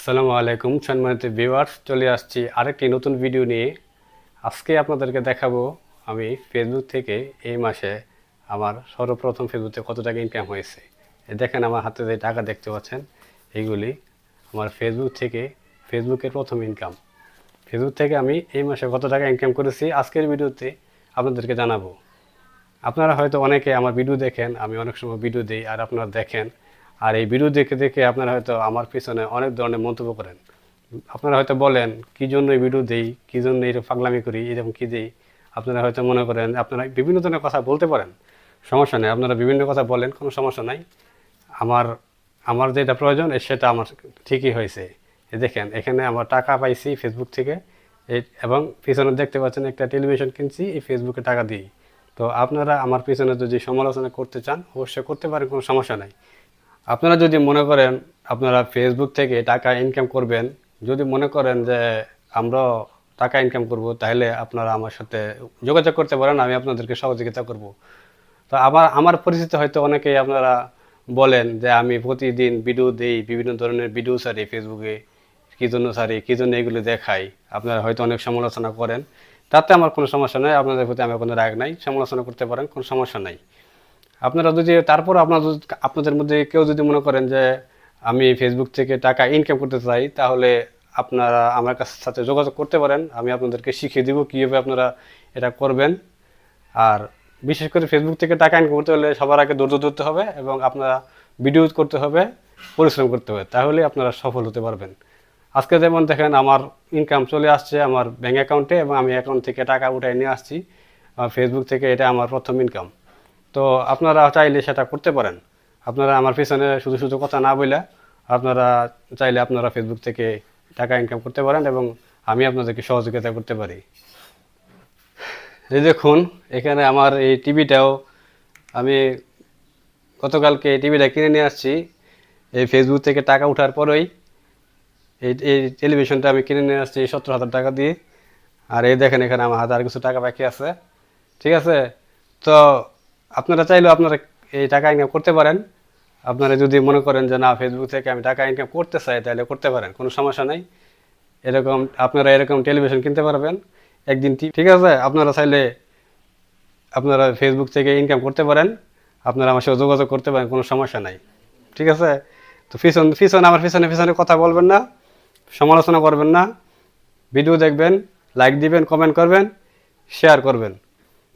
আসসালামু আলাইকুম সম্মানিত ভিউয়ার্স, চলে আসছি আরেকটি নতুন ভিডিও নিয়ে। আজকে আপনাদেরকে দেখাবো আমি ফেসবুক থেকে এই মাসে আমার সর্বপ্রথম ফেসবুকে কত টাকা ইনকাম হয়েছে। দেখেন আমার হাতে যে টাকা দেখতে পাচ্ছেন, এইগুলি আমার ফেসবুক থেকে, ফেসবুকের প্রথম ইনকাম ফেসবুক থেকে আমি এই মাসে কত টাকা ইনকাম করেছি, আজকের ভিডিওতে আপনাদেরকে জানাব। আপনারা হয়তো অনেকে আমার ভিডিও দেখেন, আমি অনেক সময় ভিডিও দিই, আর আপনারা দেখেন আর এই ভিডিও দেখে দেখে আপনারা হয়তো আমার পিছনে অনেক ধরনের মন্তব্য করেন। আপনারা হয়তো বলেন, কী জন্য এই ভিডিও দিই? কী জন্য এরকম পাগলামি করি? এরকম কী দিই? আপনারা হয়তো মনে করেন, আপনারা বিভিন্ন ধরনের কথা বলতে পারেন। সমস্যা নেই, আপনারা বিভিন্ন কথা বলেন, কোনো সমস্যা নাই। আমার আমার যেটা প্রয়োজন সেটা আমার ঠিকই হয়েছে। দেখেন, এখানে আমার টাকা পাইছি ফেসবুক থেকে। এবং পিছনে দেখতে পাচ্ছেন একটা টেলিভিশন কিনছি, এই ফেসবুকে টাকা দিই। তো আপনারা আমার পিছনে যদি সমালোচনা করতে চান, অবশ্যই করতে পারেন, কোনো সমস্যা নাই। আপনারা যদি মনে করেন আপনারা ফেসবুক থেকে টাকা ইনকাম করবেন, যদি মনে করেন যে আমরা টাকা ইনকাম করব, তাহলে আপনারা আমার সাথে যোগাযোগ করতে পারেন, আমি আপনাদেরকে সহযোগিতা করব। তো আবার আমার পরিচিত হয়তো অনেকেই আপনারা বলেন যে আমি প্রতিদিন ভিডিও দিই, বিভিন্ন ধরনের ভিডিও ছাড়ি ফেসবুকে কী জন্য ছাড়ি কী জন্য এগুলো দেখাই, আপনারা হয়তো অনেক সমালোচনা করেন। তাতে আমার কোনো সমস্যা নেই, আপনাদের প্রতি আমার কোনো রাগ নাই, সমালোচনা করতে পারেন, কোনো সমস্যা নাই। আপনারা যদি তারপর আপনার আপনাদের মধ্যে কেউ যদি মনে করেন যে আমি ফেসবুক থেকে টাকা ইনকাম করতে চাই, তাহলে আপনারা আমার কাছ সাথে যোগাযোগ করতে পারেন। আমি আপনাদেরকে শিখিয়ে দিব কীভাবে আপনারা এটা করবেন। আর বিশেষ করে ফেসবুক থেকে টাকা ইনকাম করতে হলে সবার আগে ধৈর্য ধরতে হবে এবং আপনারা ভিডিও করতে হবে, পরিশ্রম করতে হবে তাহলে আপনারা সফল হতে পারবেন। আজকে যেমন দেখেন আমার ইনকাম চলে আসছে আমার ব্যাঙ্ক অ্যাকাউন্টে এবং আমি অ্যাকাউন্ট থেকে টাকা উঠাই নিয়ে আসছি। ফেসবুক থেকে এটা আমার প্রথম ইনকাম তো আপনারা চাইলে সেটা করতে পারেন। আপনারা আমার পিছনে শুধু শুধু কথা না বলে আপনারা চাইলে আপনারা ফেসবুক থেকে টাকা ইনকাম করতে পারেন এবং আমি আপনাদেরকে সহযোগিতা করতে পারি। এই দেখুন, এখানে আমার এই টিভিটাও আমি গতকালকে এই টিভিটা কিনে নিয়ে আসছি। এই ফেসবুক থেকে টাকা ওঠার পরেই এই এই টেলিভিশনটা আমি কিনে নিয়ে আসছি সত্তর হাজার টাকা দিয়ে। আর এই দেখেন এখানে আমার হাতে আর কিছু টাকা বাকি আছে। ঠিক আছে? তো আপনারা চাইলেও আপনারা এই টাকা ইনকাম করতে পারেন। আপনারা যদি মনে করেন যে, না ফেসবুক থেকে আমি টাকা ইনকাম করতে চাই, তাহলে করতে পারেন, কোনো সমস্যা নেই। এরকম, আপনারা এরকম টেলিভিশন কিনতে পারবেন। একদিন ঠিক আছে? আপনারা চাইলে আপনারা ফেসবুক থেকে ইনকাম করতে পারেন। আপনারা আমার সাথে যোগাযোগ করতে পারেন, কোনো সমস্যা নাই। ঠিক আছে? তো পিছন, পিছনে, আমার পিছনে পিছনে কথা বলবেন না, সমালোচনা করবেন না। ভিডিও দেখবেন লাইক দিবেন কমেন্ট করবেন শেয়ার করবেন।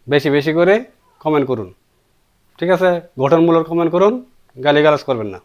বেশি বেশি করে কমেন্ট করুন। ঠিক আছে? গঠনমূলক কমেন্ট করুন গালিগালাজ করবেন না।